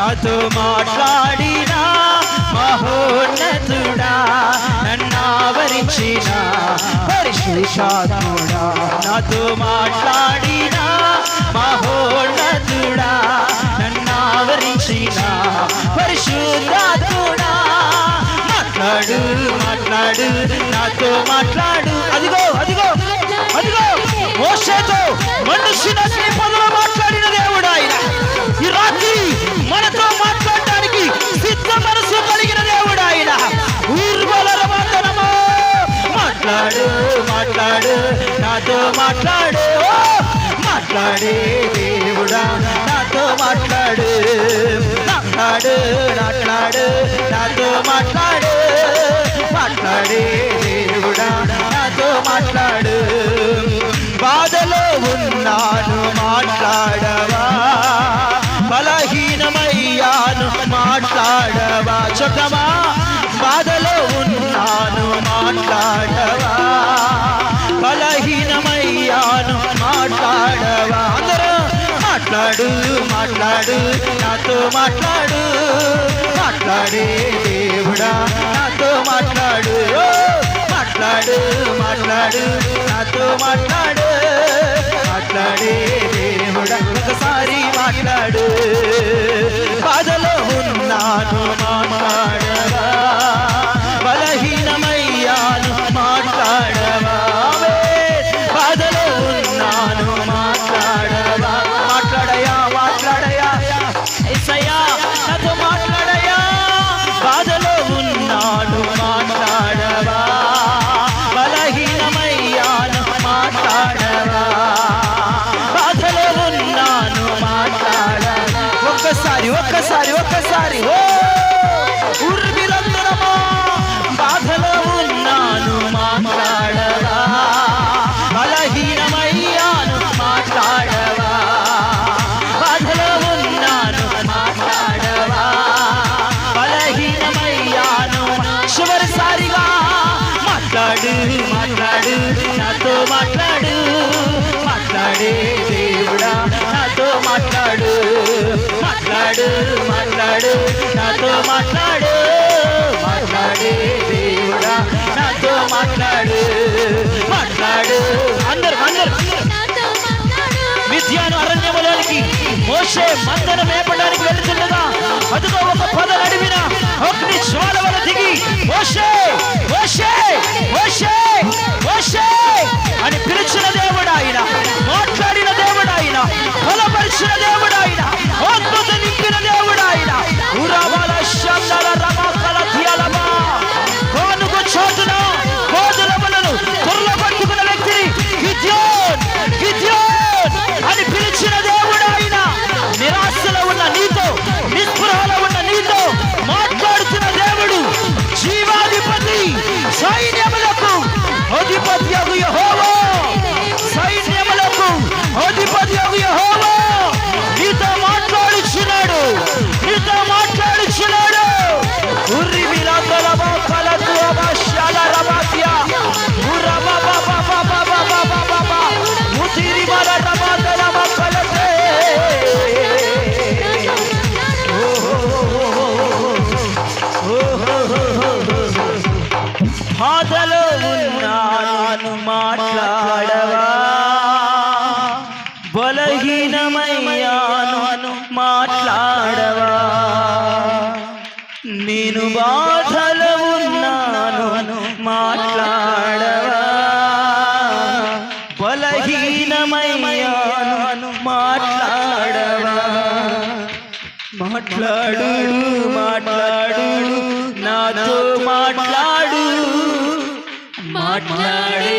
నాతో మాట్లాడిన మహోన్నతుడా నన్నావరించిన పరిశుషాత్ముడా నాతో మాట్లాడిన మహోన్నతుడా నన్నావరించిన పరిశుద్ధాతుడా మాట్లాడు మాట్లాడు నాతో మాట్లాడు. అదిగో అదిగో అదిగో. మోసేతో మనుషుల మాట్లాడు మాట్లాడు నాతో మాట్లాడు. మాట్లాడే దేవుడా నాతో మాట్లాడు. మాట్లాడు మాట్లాడు నాతో మాట్లాడు. మాట్లాడే దేవుడా నాతో మాట్లాడు. బాధలో ఉన్నాను మాట్లాడవా. బలహీనమయ్యాను మాట్లాడవా. చొక్కమా? మాట్లాడు మాట్లాడు నాతో మాట్లాడు. మాట్లాడే దేవుడా నాతో మాట్లాడు. మాట్లాడు మాట్లాడు నాతో మాట్లాడు. మాట్లాడే దేవుడా ఒకసారి మాట్లాడు. బాధలో ఉన్నాను మాట్లాడవా ఒక్కసారి ఒక్కసారి. ఒక్కసారి బాధలో ఉన్నాను మాట్లాడవా? బలహీనమయ్యాను మాట్లాడవా? బాధలో ఉన్నాను మాట్లాడవా? బలహీనమయ్యాను చివరిసారిగా మాట్లాడు మాట్లాడు నాతో మాట్లాడు. మాట్లాడే దేవుడా నాతో మాట్లాడు. మాట్లాడు మాట్లాడు నాతో మాట్లాడు. మాట్లాడే దేవుడా నాతో మాట్లాడు. మాట్లాడు. అందరు అందరు. విద్యాను అరణ్యములోనికి మోసే మందను మేపడానికి వెళుతుండగా అదిగో ఒక పొద నడిమిన అగ్ని జ్వాల వల దిగి మోసే బాధలో ఉన్నాను మాట్లాడవా? బలహీనమయ్యాను మాట్లాడవా? నేను బాధలో ఉన్నాను మాట్లాడవా? బలహీనమయ్యాను మాట్లాడవా? మాట్లాడు మాట్లాడు నాతో మాట్లాడే